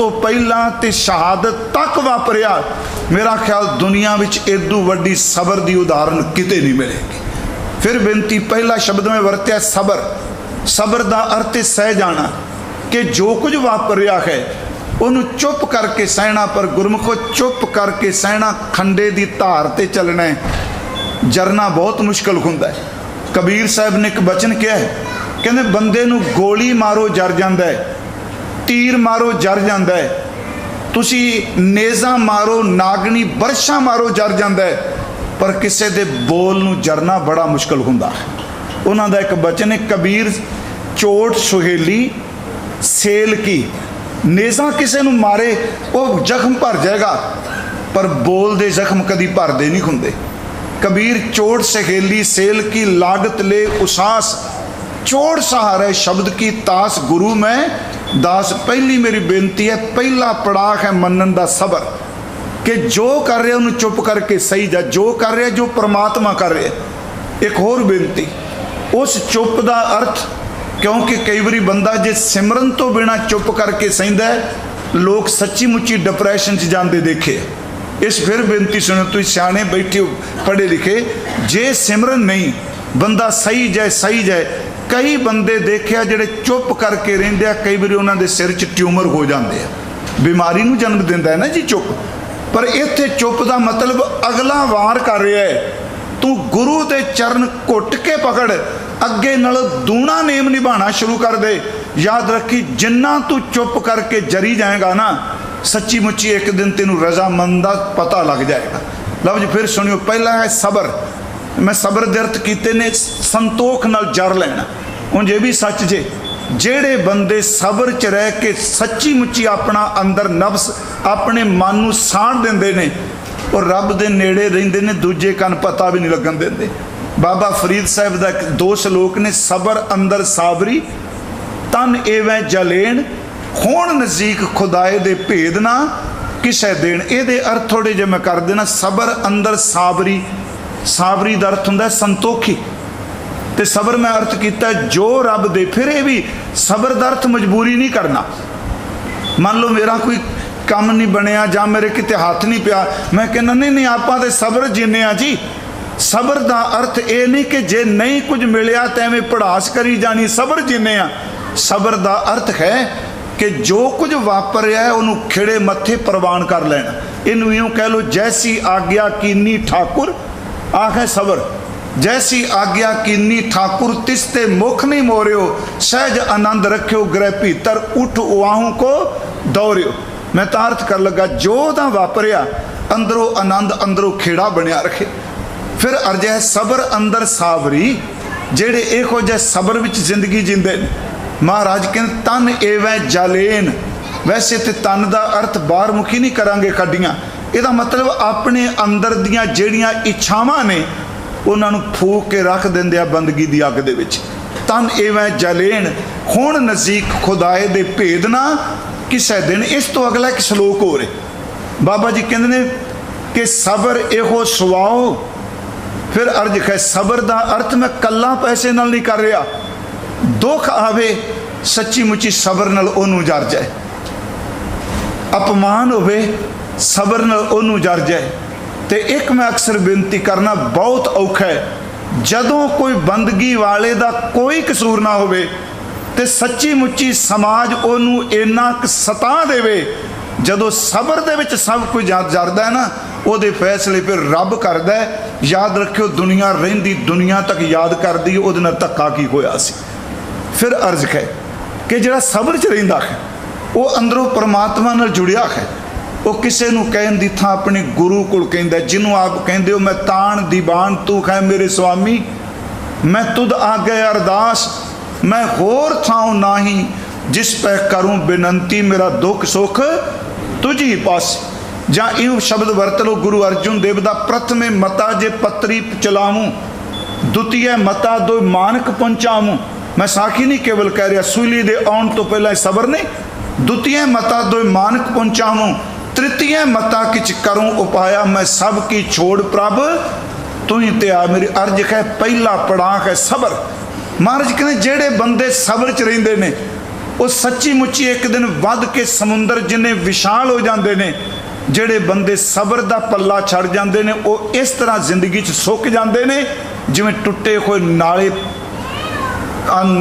ਤੋਂ ਪਹਿਲਾਂ ਤੇ ਸ਼ਹਾਦਤ ਤੱਕ ਵਾਪਰਿਆ, ਮੇਰਾ ਖਿਆਲ ਦੁਨੀਆ ਵਿੱਚ ਇਦੋਂ ਵੱਡੀ ਸਬਰ ਦੀ ਉਦਾਹਰਨ ਕਿਤੇ ਨਹੀਂ ਮਿਲੇਗੀ। ਫਿਰ ਬੇਨਤੀ, ਪਹਿਲਾ ਸ਼ਬਦ ਮੈਂ ਵਰਤਿਆ ਸਬਰ। ਸਬਰ ਦਾ ਅਰਥ ਹੈ ਸਹਿ ਜਾਣਾ ਕਿ ਜੋ ਕੁਝ ਵਾਪਰਿਆ ਹੈ, ਉਹਨੂੰ ਚੁੱਪ ਕਰਕੇ ਸਹਿਣਾ, ਪਰ ਗੁਰਮੁਖੋ ਚੁੱਪ ਕਰਕੇ ਸਹਿਣਾ, ਖੰਡੇ ਦੀ ਧਾਰ ਤੇ ਚੱਲਣਾ ਜਰਨਾ ਬਹੁਤ ਮੁਸ਼ਕਲ ਹੁੰਦਾ ਹੈ। ਕਬੀਰ ਸਾਹਿਬ ਨੇ ਇੱਕ ਬਚਨ ਕਿਹਾ ਹੈ, ਕਹਿੰਦੇ ਬੰਦੇ ਨੂੰ ਗੋਲੀ ਮਾਰੋ ਜਰ ਜਾਂਦਾ ਹੈ। ਤੀਰ ਮਾਰੋ, ਜਰ ਜਾਂਦਾ ਹੈ। ਤੁਸੀਂ ਨੇਜ਼ਾ ਮਾਰੋ ਨਾਗਣੀ ਬਰਸ਼ਾ ਮਾਰੋ, ਜਰ ਜਾਂਦਾ ਹੈ। ਪਰ ਕਿਸੇ ਦੇ ਬੋਲ ਨੂੰ ਜਰਨਾ ਬੜਾ ਮੁਸ਼ਕਲ ਹੁੰਦਾ ਹੈ। ਉਹਨਾਂ ਦਾ ਇੱਕ ਬਚਨ ਹੈ, ਕਬੀਰ ਚੋਟ ਸੁਹੇਲੀ, ਸੇਲ ਕੀ। ਨੇਜ਼ਾ ਕਿਸੇ ਨੂੰ ਮਾਰੇ, ਉਹ ਜ਼ਖਮ ਭਰ ਜਾਏਗਾ। ਪਰ ਬੋਲ ਦੇ ਜ਼ਖਮ ਕਦੀ ਭਰਦੇ ਨਹੀਂ ਹੁੰਦੇ। ਕਬੀਰ ਚੋਟ ਸਹੇਲੀ, ਸੇਲ ਕੀ, ਲਾਗਤ ਲੈ ਉਸਾਸ। ਚੋੜ ਸਹਾਰੇ, ਸ਼ਬਦ ਕੀ, ਤਾਸ ਗੁਰੂ ਮੈਂ ਦਾਸ, ਪਹਿਲੀ ਮੇਰੀ ਬੇਨਤੀ ਹੈ, ਪਹਿਲਾ ਪੜਾਅ ਹੈ ਮੰਨਣ ਦਾ ਸਬਰ ਕਿ ਜੋ ਕਰ ਰਿਹਾ ਉਹਨੂੰ ਚੁੱਪ ਕਰਕੇ ਸਹੀ ਜਾ, ਜੋ ਕਰ ਰਿਹਾ ਜੋ ਪ੍ਰਮਾਤਮਾ ਕਰ ਰਿਹਾ। ਇੱਕ ਹੋਰ ਬੇਨਤੀ, ਉਸ ਚੁੱਪ ਦਾ ਅਰਥ, ਕਿਉਂਕਿ ਕਈ ਵਾਰੀ ਬੰਦਾ ਜੇ ਸਿਮਰਨ ਤੋਂ ਬਿਨਾ ਚੁੱਪ ਕਰਕੇ ਸਹਿੰਦਾ ਲੋਕ ਸੱਚੀ ਮੁੱਚੀ ਡਿਪਰੈਸ਼ਨ 'ਚ ਜਾਂਦੇ ਦੇਖੇ ਇਸ ਫਿਰ ਬੇਨਤੀ ਸੁਣੋ, ਤੁਸੀਂ ਸਿਆਣੇ ਬੈਠੇ ਹੋ, ਪੜ੍ਹੇ ਲਿਖੇ, ਜੇ ਸਿਮਰਨ ਨਹੀਂ, ਬੰਦਾ ਸਹੀ ਜਾਏ ਸਹੀ ਜਾਏ ਕਈ ਬੰਦੇ ਦੇਖਿਆ ਜਿਹੜੇ ਚੁੱਪ ਕਰਕੇ ਰਹਿੰਦੇ ਆ, ਕਈ ਵਾਰੀ ਉਹਨਾਂ ਦੇ ਸਿਰ 'ਚ ਟਿਊਮਰ ਹੋ ਜਾਂਦੇ ਆ। ਬਿਮਾਰੀ ਨੂੰ ਜਨਮ ਦਿੰਦਾ ਹੈ ਨਾ ਜੀ ਚੁੱਪ। ਪਰ ਇੱਥੇ ਚੁੱਪ ਦਾ ਮਤਲਬ ਅਗਲਾ ਵਾਰ ਕਰ ਰਿਹਾ ਹੈ। ਤੂੰ ਗੁਰੂ ਦੇ ਚਰਨ ਘੁੱਟ ਕੇ ਪਕੜ, ਅੱਗੇ ਨਾਲ ਦੂਣਾ ਨੇਮ ਨਿਭਾਣਾ ਸ਼ੁਰੂ ਕਰ ਦੇ। ਯਾਦ ਰੱਖੀ, ਜਿੰਨਾ ਤੂੰ ਚੁੱਪ ਕਰਕੇ ਜਰੀ ਜਾਏਗਾ ਨਾ ਸੱਚੀ ਮੁੱਚੀ ਇੱਕ ਦਿਨ ਤੈਨੂੰ ਰਜ਼ਾਮੰਦ ਦਾ ਪਤਾ ਲੱਗ ਜਾਏਗਾ। ਲਓ ਜੀ, ਫਿਰ ਸੁਣਿਓ, ਪਹਿਲਾ ਹੈ ਸਬਰ। ਮੈਂ ਸਬਰ ਦੇ ਕੀਤੇ ਨੇ, ਸੰਤੋਖ ਨਾਲ ਜਰ ਲੈਣਾ। ਹੁਣ ਜੇ ਵੀ ਸੱਚ ਜੇ, ਜਿਹੜੇ ਬੰਦੇ ਸਬਰ ਚ ਰਹਿ ਕੇ ਸੱਚੀ ਮੁੱਚੀ ਆਪਣਾ ਅੰਦਰ ਨਫਸ ਆਪਣੇ ਮਨ ਨੂੰ ਸਾੜ ਦਿੰਦੇ ਨੇ, ਉਹ ਰੱਬ ਦੇ ਨੇੜੇ ਰਹਿੰਦੇ ਨੇ, ਦੂਜੇ ਕੰਨ ਪਤਾ ਵੀ ਨਹੀਂ ਲੱਗਣ ਦਿੰਦੇ। ਬਾਬਾ ਫਰੀਦ ਸਾਹਿਬ ਦਾ ਇੱਕ ਦੋ ਸ਼ਲੋਕ ਨੇ, ਸਬਰ ਅੰਦਰ ਸਾਬਰੀ, ਤਨ ਏਵੇਂ ਜਲੇਣ ਹੋਣ ਨਜ਼ਦੀਕ ਖੁਦਾਏ ਦੇ ਭੇਦ ਨਾ, ਕਿਸੈ ਦੇਣ। ਇਹਦੇ ਅਰਥ ਥੋੜੇ ਜਿਹਾ ਮੈਂ ਕਰ ਦੇਣਾ, ਸਬਰ ਅੰਦਰ ਸਾਬਰੀ ਸਾਬਰੀ ਦਾ ਅਰਥ ਹੁੰਦਾ ਸੰਤੋਖੀ। ਤੇ ਸਬਰ ਮੈਂ ਅਰਥ ਕੀਤਾ ਜੋ ਰੱਬ ਦੇ ਫਿਰ ਇਹ ਵੀ ਸਬਰ ਦਾ ਅਰਥ ਮਜਬੂਰੀ ਨਹੀਂ ਕਰਨਾ। ਮੰਨ ਲਓ ਮੇਰਾ ਕੋਈ ਕੰਮ ਨਹੀਂ ਬਣਿਆ ਜਾਂ ਮੇਰੇ ਕਿਤੇ ਹੱਥ ਨਹੀਂ ਪਿਆ, ਮੈਂ ਕਹਿੰਦਾ, ਨਹੀਂ ਨਹੀਂ, ਆਪਾਂ ਤੇ ਸਬਰ ਜਿੰਨੇ ਆ ਜੀ। ਸਬਰ ਦਾ ਅਰਥ ਇਹ ਨਹੀਂ ਕਿ ਜੇ ਨਹੀਂ ਕੁਝ ਮਿਲਿਆ ਤਾਂ ਐਵੇਂ ਪੜਾਸ ਕਰੀ ਜਾਣੀ। ਸਬਰ ਜਿੰਨੇ ਆ, ਸਬਰ ਦਾ ਅਰਥ ਹੈ ਕਿ ਜੋ ਕੁਝ ਵਾਪਰਿਆ ਉਹਨੂੰ ਖਿੜੇ ਮੱਥੇ ਪ੍ਰਵਾਨ ਕਰ ਲੈਣਾ। ਇਹਨੂੰ ਇਉਂ ਕਹਿ ਲੋ ਜੈਸੀ ਆਗਿਆ ਕੀਨੀ ਠਾਕੁਰ ਆਖੇ ਸਬਰ, ਜੈਸੀ ਆਗਿਆ ਕੀਨੀ ਠਾਕੁਰ ਤਿਸ ਤੇ ਮੁਖ ਨਹੀਂ ਮੋਰਿਓ, ਸਹਿਜ ਆਨੰਦ ਰੱਖਿਓ ਗ੍ਰਹਿ ਭੀਤਰ, ਉਠ ਉਆਹੂ ਕੋ ਦੌੜਿਓ ਮੈਂ ਤਾਂ ਅਰਥ ਕਰਨ ਲੱਗਾ, ਜੋ ਤਾਂ ਵਾਪਰਿਆ, ਅੰਦਰੋਂ ਆਨੰਦ ਅੰਦਰੋਂ ਖੇੜਾ ਬਣਿਆ ਰੱਖੇ। ਫਿਰ ਅਰਜੈ ਸਬਰ ਅੰਦਰ ਸਾਵਰੀ, ਜਿਹੜੇ ਇਹੋ ਜਿਹੇ ਸਬਰ ਵਿੱਚ ਜ਼ਿੰਦਗੀ ਜਿੰਦੇ ਨੇ। ਮਹਾਰਾਜ ਕਹਿੰਦੇ, ਤਨ ਏਵੇਂ ਜਲੇਨ। ਵੈਸੇ ਤੇ ਤਨ ਦਾ ਅਰਥ ਬਾਹਰ ਮੁਖੀ ਨਹੀਂ ਕਰਾਂਗੇ ਕੱਢੀਆਂ ਇਹਦਾ ਮਤਲਬ ਆਪਣੇ ਅੰਦਰ ਦੀਆਂ ਜਿਹੜੀਆਂ ਇੱਛਾਵਾਂ ਨੇ, ਉਹਨਾਂ ਨੂੰ ਫੂਕ ਕੇ ਰੱਖ ਦਿੰਦੇ ਆ ਬੰਦਗੀ ਦੀ ਅੱਗ ਦੇ ਵਿੱਚ। ਤਨ ਏਵੇਂ ਜਲੇਣ ਹੁਣ ਨਜ਼ੀਕ ਖੁਦਾਏ ਦੇ ਭੇਦ ਨਾ ਕਿਸੇ ਦਿਨ। ਇਸ ਤੋਂ ਅਗਲਾ ਇੱਕ ਸ਼ਲੋਕ ਹੋ। ਰਿਹਾ ਬਾਬਾ ਜੀ ਕਹਿੰਦੇ ਨੇ ਕਿ ਸਬਰ ਇਹੋ ਸੁਆਓ। ਫਿਰ ਅਰਜ ਹੈ, ਸਬਰ ਦਾ ਅਰਥ ਮੈਂ ਕੱਲਾ ਪੈਸੇ ਨਾਲ ਨਹੀਂ ਕਰ ਰਿਹਾ। ਦੁੱਖ ਆਵੇ, ਸੱਚੀ ਮੁੱਚੀ ਸਬਰ ਨਾਲ ਉਹਨੂੰ ਜਰ ਜਾਏ। ਅਪਮਾਨ ਹੋਵੇ ਸਬਰ ਨਾਲ ਉਹਨੂੰ ਜਰ ਜਾਏ। ਤੇ ਇੱਕ ਮੈਂ ਅਕਸਰ ਬੇਨਤੀ ਕਰਨਾ, ਬਹੁਤ ਔਖਾ ਹੈ। ਜਦੋਂ ਕੋਈ ਬੰਦਗੀ ਵਾਲੇ ਦਾ ਕੋਈ ਕਸੂਰ ਨਾ ਹੋਵੇ ਤੇ ਸੱਚੀ ਮੁੱਚੀ ਸਮਾਜ ਉਹਨੂੰ ਇੰਨਾ ਕੁ ਸਤਾ ਦੇਵੇ, ਜਦੋਂ ਸਬਰ ਦੇ ਵਿੱਚ ਸਭ ਕੁਝ ਯਾਦ ਜਰਦਾ ਹੈ ਨਾ, ਉਹਦੇ ਫੈਸਲੇ ਫਿਰ ਰੱਬ ਕਰਦਾ ਹੈ। ਯਾਦ ਰੱਖਿਓ, ਦੁਨੀਆ ਰਹਿੰਦੀ, ਦੁਨੀਆ ਤੱਕ ਯਾਦ ਕਰਦੀ, ਉਹਦੇ ਨਾਲ ਧੱਕਾ ਕੀ ਹੋਇਆ ਸੀ? ਫਿਰ ਅਰਜ਼ ਹੈ ਕਿ ਜਿਹੜਾ ਸਬਰ ਚ ਰਹਿੰਦਾ ਹੈ, ਉਹ ਅੰਦਰੋਂ ਪਰਮਾਤਮਾ ਨਾਲ ਜੁੜਿਆ ਹੈ। ਉਹ ਕਿਸੇ ਨੂੰ ਕਹਿਣ ਦੀ ਥਾਂ ਆਪਣੇ ਗੁਰੂ ਕੋਲ ਕਹਿੰਦਾ ਜਿਹਨੂੰ ਆਪ ਕਹਿੰਦੇ ਹੋ, ਮੈਂ ਤਾਣ ਦੀਵਾਨ ਤੂੰ ਹੈ ਮੇਰੇ ਸੁਆਮੀ ਮੈਂ ਤੁਧ ਆਗੇ ਅਰਦਾਸ। ਮੈਂ ਹੋਰ ਥਾਉ ਨਾਹੀ ਜਿਸ ਪੈ ਕਰੂੰ ਬੇਨੰਤੀ, ਮੇਰਾ ਦੁੱਖ ਸੁਖ ਤੁਝੀ ਪਾਸ। ਜਾਂ ਇਹ ਸ਼ਬਦ ਵਰਤ ਲੋ ਗੁਰੂ ਅਰਜੁਨ ਦੇਵ ਦਾ ਪ੍ਰਥਮੇ ਮਤਾ ਜੇ ਪਤਰੀ ਚਲਾਵੂੰ, ਦੁਤੀਏ ਮਤਾ ਦੋ ਮਾਨਕ ਪਹੁੰਚਾਵੂੰ। ਮੈਂ ਸਾਖੀ ਨਹੀਂ ਕੇਵਲ ਕਹਿ ਰਿਹਾ, ਸੂਲੀ ਦੇ ਆਉਣ ਤੋਂ ਪਹਿਲਾਂ ਇਹ ਸਬਰ ਨਹੀਂ ਦੁਤੀਏ ਮਤਾ ਦੋ ਮਾਨਕ ਪਹੁੰਚਾਵੂੰ। ਤ੍ਰਿਤੀਏ ਮਤਾ ਕਿਛ ਕਰੂੰ ਉਪਾਇਆ ਮੈਂ ਸਭ ਕੀ ਛੋੜ ਪ੍ਰਭ। ਤੂੰ ਹੀ ਤੇ ਆ ਮੇਰੀ ਅਰਜ ਹੈ ਪਹਿਲਾ ਪੜਾਕ ਹੈ ਸਬਰ। ਮਹਾਰਾਜ ਕਹਿੰਦੇ, ਜਿਹੜੇ ਬੰਦੇ ਸਬਰ ਚ ਰਹਿੰਦੇ ਨੇ, ਉਹ ਸੱਚੀ ਮੁੱਚੀ ਇੱਕ ਦਿਨ ਵੱਧ ਕੇ ਸਮੁੰਦਰ ਜਿੰਨੇ ਵਿਸ਼ਾਲ ਹੋ ਜਾਂਦੇ ਨੇ, ਜਿਹੜੇ ਬੰਦੇ ਸਬਰ ਦਾ ਪੱਲਾ ਛੱਡ ਜਾਂਦੇ ਨੇ, ਉਹ ਇਸ ਤਰ੍ਹਾਂ ਜ਼ਿੰਦਗੀ 'ਚ ਸੁੱਕ ਜਾਂਦੇ ਨੇ, ਜਿਵੇਂ ਟੁੱਟੇ ਹੋਏ ਨਾਲੇ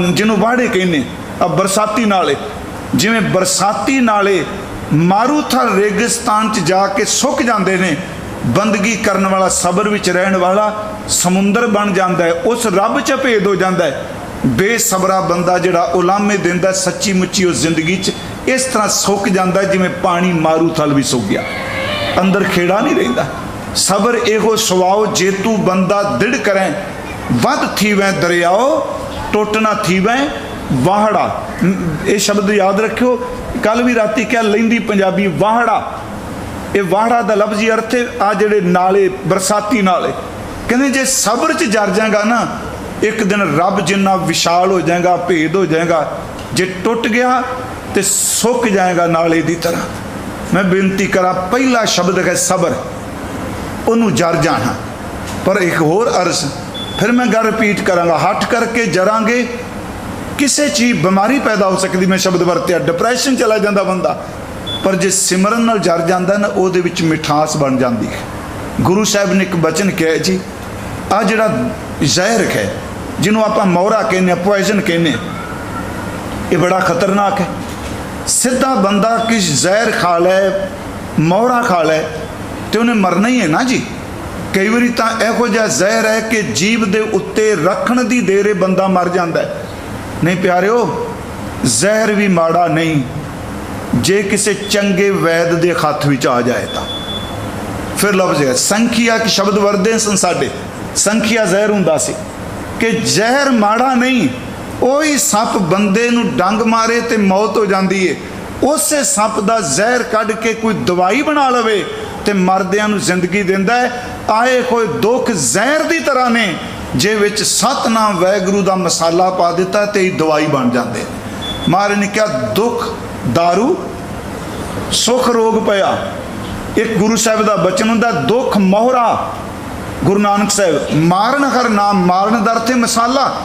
ਜਿਹਨੂੰ ਵਾੜੇ ਕਹਿੰਦੇ ਆ, ਬਰਸਾਤੀ ਨਾਲੇ। ਜਿਵੇਂ ਬਰਸਾਤੀ ਨਾਲੇ ਮਾਰੂਥਲ ਰੇਗਿਸਤਾਨ ਚ ਜਾ ਕੇ ਸੁੱਕ ਜਾਂਦੇ ਨੇ, ਬੰਦਗੀ ਕਰਨ ਵਾਲਾ ਸਬਰ ਵਿੱਚ ਰਹਿਣ ਵਾਲਾ ਸਮੁੰਦਰ ਬਣ ਜਾਂਦਾ ਹੈ, ਉਸ ਰੱਬ ਚ ਭੇਦ ਹੋ ਜਾਂਦਾ ਹੈ। ਬੇਸਬਰਾ ਬੰਦਾ ਜਿਹੜਾ ਉਲਾਮੇ ਦਿੰਦਾ ਸੱਚੀ ਮੁੱਚੀ ਉਸ ਜ਼ਿੰਦਗੀ ਚ ਇਸ ਤਰ੍ਹਾਂ ਸੁੱਕ ਜਾਂਦਾ ਜਿਵੇਂ ਪਾਣੀ ਮਾਰੂਥਲ ਵੀ ਸੁੱਕ ਗਿਆ। ਅੰਦਰ ਖੇੜਾ ਨਹੀਂ ਰਹਿੰਦਾ। ਸਬਰ ਇਹੋ ਸਵਾਉ ਜੇਤੂ ਬੰਦਾ ਦਿੜ ਕਰੈ, ਵੱਧ ਥੀਵੈ ਦਰਿਆਓ ਟੁੱਟਣਾ ਥੀਵੈ ਵਾਹੜਾ। ਇਹ ਸ਼ਬਦ ਯਾਦ ਰੱਖਿਓ ਕੱਲ ਵੀ ਰਾਤੀ ਕਿਹਾ ਲੈਂਦੀ ਪੰਜਾਬੀ, ਵਾਹੜਾ। ਇਹ ਵਾਹੜਾ ਦਾ ਲਫ਼ਜ਼ੀ ਅਰਥ ਹੈ ਆ ਜਿਹੜੇ ਨਾਲੇ, ਬਰਸਾਤੀ ਨਾਲੇ। ਕਹਿੰਦੇ ਜੇ ਸਬਰ ਚ ਜਰ ਜਾਏਗਾ ਨਾ, ਇੱਕ ਦਿਨ ਰੱਬ ਜਿੰਨਾ ਵਿਸ਼ਾਲ ਹੋ ਜਾਏਗਾ, ਭੇਦ ਹੋ ਜਾਏਗਾ, ਜੇ ਟੁੱਟ ਗਿਆ ਤੇ ਸੁੱਕ ਜਾਏਗਾ ਨਾਲੇ ਦੀ ਤਰ੍ਹਾਂ। ਮੈਂ ਬੇਨਤੀ ਕਰਾਂ, ਪਹਿਲਾ ਸ਼ਬਦ ਹੈ ਸਬਰ, ਉਹਨੂੰ ਜਰ ਜਾਣਾ। ਪਰ ਇੱਕ ਹੋਰ ਅਰਜ਼, ਫਿਰ ਮੈਂ ਗੱਲ ਰਿਪੀਟ ਕਰਾਂਗਾ, ਹੱਠ ਕਰਕੇ ਜਰਾਂਗੇ ਕਿਸੇ ਚੀਜ਼, ਬਿਮਾਰੀ ਪੈਦਾ ਹੋ ਸਕਦੀ, ਮੈਂ ਸ਼ਬਦ ਵਰਤਿਆ ਡਿਪਰੈਸ਼ਨ ਚਲਾ ਜਾਂਦਾ ਬੰਦਾ, ਪਰ ਜੇ ਸਿਮਰਨ ਨਾਲ ਜਰ ਜਾਂਦਾ ਨਾ, ਉਹਦੇ ਵਿੱਚ ਮਿਠਾਸ ਬਣ ਜਾਂਦੀ ਹੈ। ਗੁਰੂ ਸਾਹਿਬ ਨੇ ਇੱਕ ਬਚਨ ਕਿਹਾ ਜੀ ਆ ਜਿਹੜਾ ਜ਼ਹਿਰ ਹੈ, ਜਿਹਨੂੰ ਆਪਾਂ ਮੌਰਾ ਕਹਿੰਦੇ ਆ ਪੋਇਜ਼ਨ ਕਹਿੰਦੇ ਆ ਇਹ ਬੜਾ ਖਤਰਨਾਕ ਹੈ। ਸਿੱਧਾ ਬੰਦਾ ਕਿਸ ਜ਼ਹਿਰ ਖਾ ਲੈ ਮੌਰਾ ਖਾ ਲੈ, ਤੇ ਉਹਨੇ ਮਰਨਾ ਹੀ ਹੈ ਨਾ ਜੀ। ਕਈ ਵਾਰੀ ਤਾਂ ਇਹੋ ਜਿਹਾ ਜ਼ਹਿਰ ਹੈ ਕਿ ਜੀਵ ਦੇ ਉੱਤੇ ਰੱਖਣ ਦੀ ਦੇਰੇ ਬੰਦਾ ਮਰ ਜਾਂਦਾ ਹੈ। ਨਹੀਂ ਪਿਆਰਿਓ, ਜ਼ਹਿਰ ਵੀ ਮਾੜਾ ਨਹੀਂ। ਜੇ ਕਿਸੇ ਚੰਗੇ ਵੈਦ ਦੇ ਹੱਥ ਵਿੱਚ ਆ ਜਾਏ ਤਾਂ। ਫਿਰ ਲਫ਼ਜ਼ ਹੈ ਸੰਖਿਆ ਕਿ ਸ਼ਬਦ ਵਰਦੇ ਸਨ ਸਾਡੇ। ਸੰਖਿਆ ਜ਼ਹਿਰ ਹੁੰਦਾ ਸੀ। ਕਿ ਜ਼ਹਿਰ ਮਾੜਾ ਨਹੀਂ, ਉਹੀ ਸੱਪ ਬੰਦੇ ਨੂੰ ਡੰਗ ਮਾਰੇ ਤੇ ਮੌਤ ਹੋ ਜਾਂਦੀ ਏ। ਉਸੇ ਸੱਪ ਦਾ ਜ਼ਹਿਰ ਕੱਢ ਕੇ ਕੋਈ ਦਵਾਈ ਬਣਾ ਲਵੇ ਤੇ ਮਰਦਿਆਂ ਨੂੰ ਜ਼ਿੰਦਗੀ ਦਿੰਦਾ ਹੈ ਆਏ ਕੋਈ ਦੁੱਖ ਜ਼ਹਿਰ ਦੀ ਤਰ੍ਹਾਂ ਨੇ। ਜੇ ਵਿੱਚ ਸਤਨਾਮ ਵੈਗੁਰੂ ਦਾ ਮਸਾਲਾ ਪਾ ਦਿੱਤਾ ਤੇ ਇਹ ਦਵਾਈ ਬਣ ਜਾਂਦੇ। ਮਹਾਰਾਜ ਨੇ ਕਿਹਾ, ਦੁੱਖ, दारू, ਸੁਖ ਰੋਗ ਪਿਆ। ਇੱਕ ਗੁਰੂ ਸਾਹਿਬ ਦਾ ਬਚਨ ਹੁੰਦਾ, ਦੁੱਖ ਮੋਹਰਾ, ਗੁਰੂ ਨਾਨਕ ਸਾਹਿਬ, ਮਾਰਨ ਹਰ ਨਾਮ, ਮਾਰਨ ਦਰ ਤੇ ਮਸਾਲਾ।